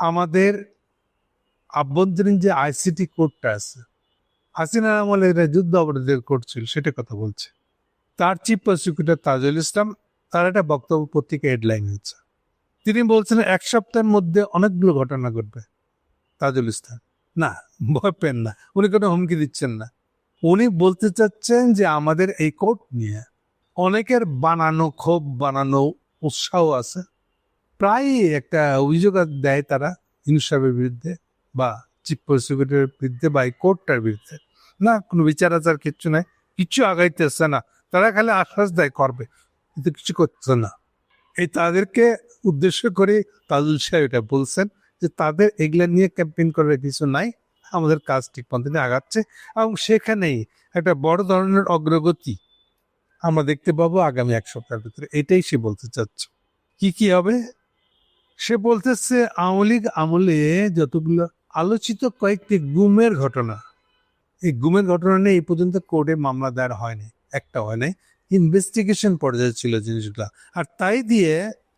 আমাদের আভ্যন্তরীণ যে আইসিটি কোডটা আছে, হাসিনার আমলে এটা যুদ্ধ অপরাধের কোড ছিল, সেটা কথা বলছে। তার চিফ প্রসিকিউটর তাজুল ইসলাম, তার একটা বক্তব্য পত্রিকা হেডলাইন হচ্ছে। তিনি বলছেন, এক সপ্তাহের মধ্যে অনেকগুলো ঘটনা ঘটবে। তাজুল ইসলাম, না, ভয় পেন না, উনি কোনো হুমকি দিচ্ছেন না। উনি বলতে চাচ্ছেন যে আমাদের এই কোর্ট নিয়ে অনেকের বানানো ক্ষোভ, বানানো উৎসাহ আছে। প্রায় একটা অভিযোগ দেয় তারা ইনু সাহেবের বিরুদ্ধে বা চিফ প্রসিকিউটরের বিরুদ্ধে বা এই কোর্টটার বিরুদ্ধে। না, কোনো বিচার আচার কিচ্ছু নাই, কিচ্ছু আগাইতেছে না। তারা খালি আশ্বাস দেয় করবে, কিন্তু কিছু করছে না। এই তাদেরকে উদ্দেশ্য করে তাজুল সাহেব এটা বলছেন যে তাদের এগুলা নিয়ে ক্যাম্পেইন করার কিছু নাই, আমাদের কাজ ঠিক পন্থে আগাচ্ছে এবং সেখানেই একটা বড় ধরনের অগ্রগতি আমরা দেখতে পাবো আগামী এক সপ্তাহের ভিতরে। এটাই সে বলতে চাচ্ছে। কি কি হবে? সে বলতেছে, আওয়ামী লীগ আমলে যতগুলো আলোচিত কয়েকটি গুমের ঘটনা। এই গুমের ঘটনা নিয়ে এই পর্যন্ত কোর্টে মামলা দায়ের হয়নি, একটা হয়নি ইনভেস্টিগেশন পর্যায়ে ছিল জিনিসগুলো। আর তাই দিয়ে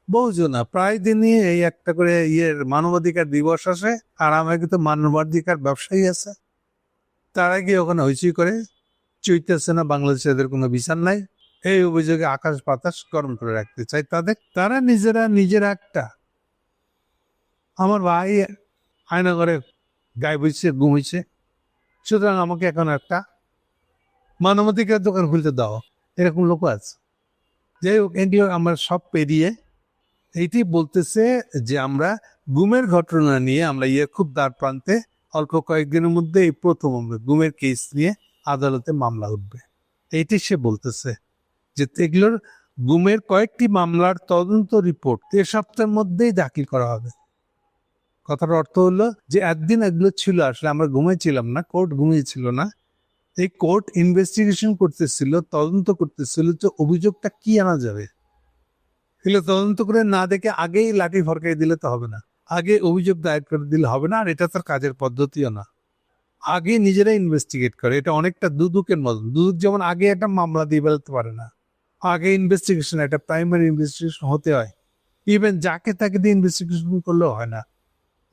বহুজনা প্রায় দিনই এই একটা করে ইয়ের মানবাধিকার দিবস আসে, আর আমার কিন্তু মানবাধিকার ব্যবসায়ী আছে। তারা গিয়ে ওখানে হইচই করে, চৈতেছে না বাংলাদেশে এদের কোনো বিচার নাই। এই অভিযোগে আকাশ বাতাস গরম করে রাখতে চাই তাদের। তারা নিজেরা নিজেরা একটা আমার ভাই আয়না করে গায়ে বইছে ঘুমিয়েছে সুতরাং আমাকে এখন একটা মানবাধিকার দোকান খুলতে দাও। এরকম লোক আছে। যাই হোক এগুলো আমরা সব পেরিয়ে এইটি বলতেছে যে আমরা গুমের ঘটনা নিয়ে আমরা ইয়ে খুব দ্বার প্রান্তে অল্প কয়েকদিনের মধ্যে এই প্রথম আমরা গুমের কেস নিয়ে আদালতে মামলা উঠবে। এইটি সে বলতেছে যে এগুলোর গুমের কয়েকটি মামলার তদন্ত রিপোর্ট এ সপ্তাহের মধ্যেই দাখিল করা হবে। কথার অর্থ হলো যে একদিন এগুলো ছিল, আসলে আমরা ঘুমিয়েছিলাম না, কোর্ট ঘুমিয়েছিল না। এই কোর্ট ইনভেস্টিগেশন করতেছিল, তদন্ত করতেছিল যে অভিযোগটা কি আনা যাবে। এগুলো তদন্ত করে না দেখে আগেই লাঠি ফরকাই দিলে তো হবে না। আগে অভিযোগ দায়ের করে দিলে হবে না, আর এটা তার কাজের পদ্ধতিও না। আগে নিজেরা ইনভেস্টিগেট করে, এটা অনেকটা দুদুকের মতন। দুদুক যেমন আগে একটা মামলা দিয়ে ফেলতে পারে না, আগে ইনভেস্টিগেশন, একটা প্রাইমারি ইনভেস্টিগেশন হতে হয়। ইভেন যাকে তাকে দিয়ে ইনভেস্টিগেশন করলেও হয় না।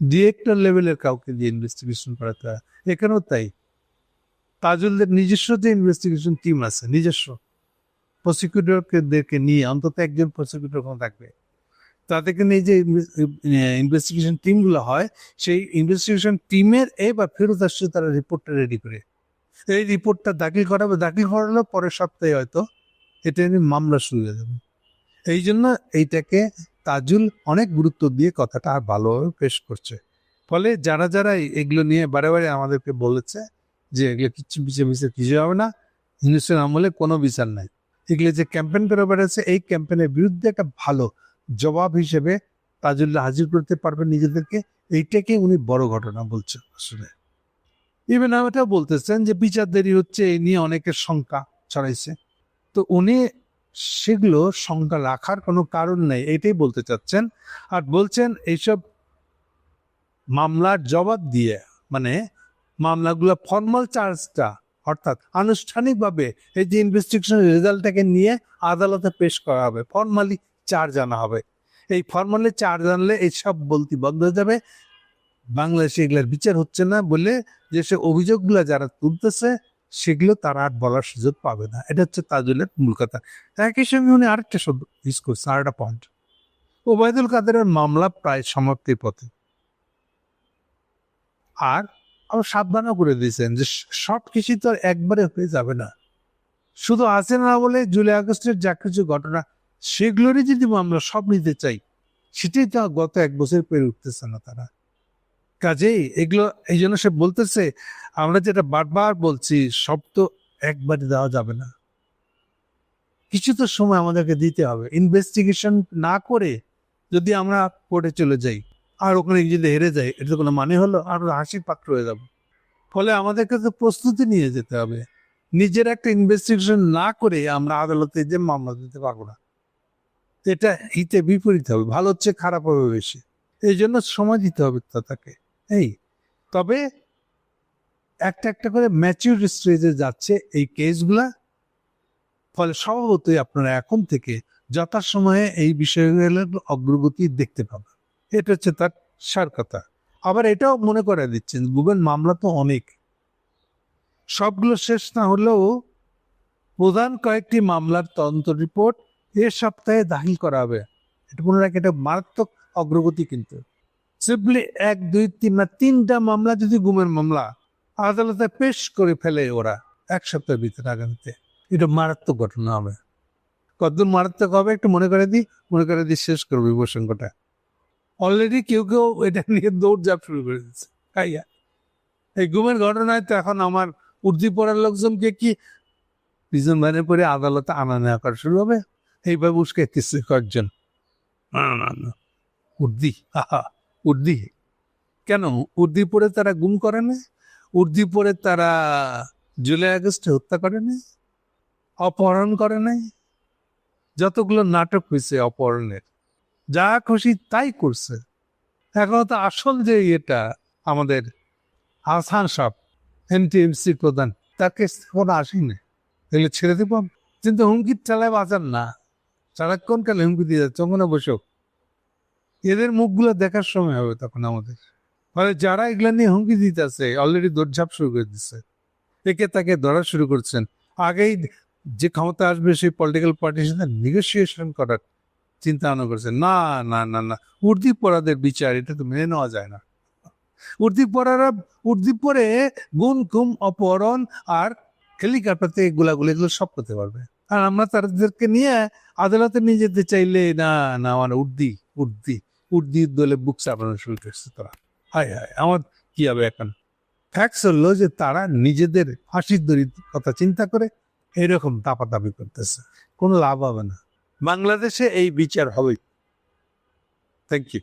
ডিরেক্টর লেভেলের কাউকে দিয়ে ইনভেস্টিগেশন করাতে হয়। এখানেও তাই। তাজুলদের নিজস্ব যে ইনভেস্টিগেশন টিম আছে, নিজস্ব প্রসিকিউটরদেরকে নিয়ে অন্তত একজন প্রসিকিউটর কোনো থাকবে। তাদেরকে নিয়ে যে ইনভেস্টিগেশন টিমগুলো হয়, সেই ইনভেস্টিগেশন টিমের এবার ফেরত আসছে তারা রিপোর্টটা রেডি করে। এই রিপোর্টটা দাখিল করাবে দাখিল করালো পরের সপ্তাহে হয়তো। এটা নিয়ে মামলা শুরু হয়ে যাবে। এই জন্য এইটাকে তাজুল অনেক গুরুত্ব দিয়ে কথাটা আর ভালোভাবে পেশ করছে। ফলে যারা যারা এগুলো নিয়ে বারে বারে আমাদেরকে বলেছে যে এগুলো কিচ্ছু বিচার বিচার কিছু হবে না, হিন্দুস্তান আমলে কোনো বিচার নাই। এগুলো যে ক্যাম্পেন করে বেড়াচ্ছে, এই ক্যাম্পেনের বিরুদ্ধে একটা ভালো জবাব হিসেবে তাজুল্লাহ হাজির করতে পারবে নিজেদেরকে এইটাকে উনি বড় ঘটনা বলছেন আসলে। ইভেন এটাও বলতেছেন যে বিচার দেরি হচ্ছে এই নিয়ে অনেকের শঙ্কা ছড়াইছে। তো উনি সেগুলো সংখ্যা রাখার কোনো কারণ নেই, এটাই বলতে চাচ্ছেন। আর বলছেন এইসব মামলার জবাব দিয়ে মানে মামলাগুলো ফর্মাল চার্জটা অর্থাৎ আনুষ্ঠানিকভাবে এই যে ইনভেস্টিগেশনের রেজাল্টটাকে নিয়ে আদালতে পেশ করা হবে ফর্মালি চার্জ আনা হবে। এই ফর্মালি চার্জ আনলে এইসব বলতি বন্ধ হয়ে যাবে। বাংলাদেশে এগুলার বিচার হচ্ছে না বলে যে সে অভিযোগগুলো যারা তুলতেছে সেগুলো তারা আর বলার সুযোগ পাবে না। এটা হচ্ছে তাজুলের মূল কথা। একই সঙ্গে উনি আরেকটা শব্দ ইউজ করছে আরেকটা পয়েন্ট ওবায়দুল কাদেরের মামলা প্রায় সমাপ্তির পথে। আর আবার সাবধানও করে দিয়েছেন যে সব কিছু তো একবারে হয়ে যাবে না। শুধু আছে না বলে জুলাই আগস্টের যা কিছু ঘটনা, সেগুলোরই যদি আমরা সব নিতে চাই, সেটাই তো গত এক বছর পেরে উঠতেছে না তারা। কাজেই এগুলো এই জন্য সে বলতেছে, আমরা যেটা বারবার বলছি, সব তো একবারে দেওয়া যাবে না। কিছু তো সময় আমাদেরকে দিতে হবে। ইনভেস্টিগেশন না করে যদি আমরা কোর্টে চলে যাই, আর ওখানে যদি হেরে যাই এটা তো কোনো মানে হলো আর হাসির পাত্র হয়ে যাব। ফলে আমাদেরকে তো প্রস্তুতি নিয়ে যেতে হবে। নিজের একটা ইনভেস্টিগেশন না করে আমরা আদালতে যে মামলা দিতে পারব না। এটা হিতে বিপরীত হবে, ভালো হচ্ছে, খারাপ হবে বেশি। এই জন্য সময় দিতে হবে তাকে এই, তবে একটা একটা করে ম্যাচিউর স্টেজে যাচ্ছে এই কেসগুলা ফলে স্বভাবতই আপনারা এখন থেকে যথাসময়ে এই বিষয়গুলোর অগ্রগতি দেখতে পাবেন। এটা হচ্ছে তার সার কথা আবার এটাও মনে করে দিচ্ছেন গুগল মামলা তো অনেক। সবগুলো শেষ না হলেও প্রধান কয়েকটি মামলার তদন্ত রিপোর্ট এ সপ্তাহে দাখিল করা হবে। এটা মনে রাখে এটা মারাত্মক অগ্রগতি কিন্তু। সিম্পলি এক, দুই, তিন না তিনটা মামলা যদি গুমের মামলা, আদালতে পেশ করে ফেলে ওরা এক সপ্তাহের ভিতরে আগামীতে। এটা মারাত্মক ঘটনা হবে। কতদূর মারাত্মক হবে একটু মনে করে দিই? মনে করে দিই শেষ করব প্রসঙ্গটা। অলরেডি কেউ কেউ এটা নিয়ে দৌড়ঝাঁপ শুরু করে দিচ্ছে খাইয়া এই গুমের ঘটনায় তো এখন আমার উর্দি পড়ার লোকজনকে কি প্রিজন ভ্যানে পরে আদালতে আনা নেওয়া করা শুরু হবে? এইভাবে উস্কাইতেছে কয়েকজন। উর্দি আহা। উর্দি। কেন? উর্দি পরে তারা গুম করে না? উর্দি পরে তারা জুলাই আগস্টে হত্যা করে না? অপহরণ করে নাই যতগুলো নাটক হয়েছে অপহরণের, যা খুশি তাই করছে। এখন তো আসল যে এটা আমাদের আসান সব এনটিএমসি প্রধান তাকে কোনো আসেনি এগুলো ছেড়ে দিব কিন্তু হুমকি চালায় বাঁচান না। সারাক্ষণ কালে হুমকি দিয়ে যাচ্ছে। ওখানে বসেও এদের মুখগুলো দেখার সময় হবে তখন আমাদের। ফলে যারা এগুলো নিয়ে হুমকি দিতেছে অলরেডি দৌড়ঝাঁপ শুরু করে দিচ্ছে একে তাকে ধরা শুরু করছেন। আগেই যে ক্ষমতা আসবে সেই পলিটিক্যাল পার্টির সাথে নেগোসিয়েশন করার চিন্তা ভাবনা করছে না না না না, উর্দি পড়াদের বিচার, এটা তো মেনে নেওয়া যায় না। উর্দি পড়ারা, উর্দি পরে গুম কুম অপহরণ আর হেলিকপ্টারতে গোলাগুলি এগুলো সব করতে পারবে। আর আমরা তাদেরকে নিয়ে আদালতে নিয়ে যেতে চাইলে, না না, আমার উর্দি উর্দি। উর্দি দলে বুক চাপানো শুরু করছে তারা। হায় হায়, আমার কি হবে এখন? ফ্যাক্স হলো যে তারা নিজেদের ফাঁসির দড়ির কথা চিন্তা করে এরকম তাপাতাপি করতেছে। কোনো লাভ হবে না। বাংলাদেশে এই বিচার হবে থ্যাংক ইউ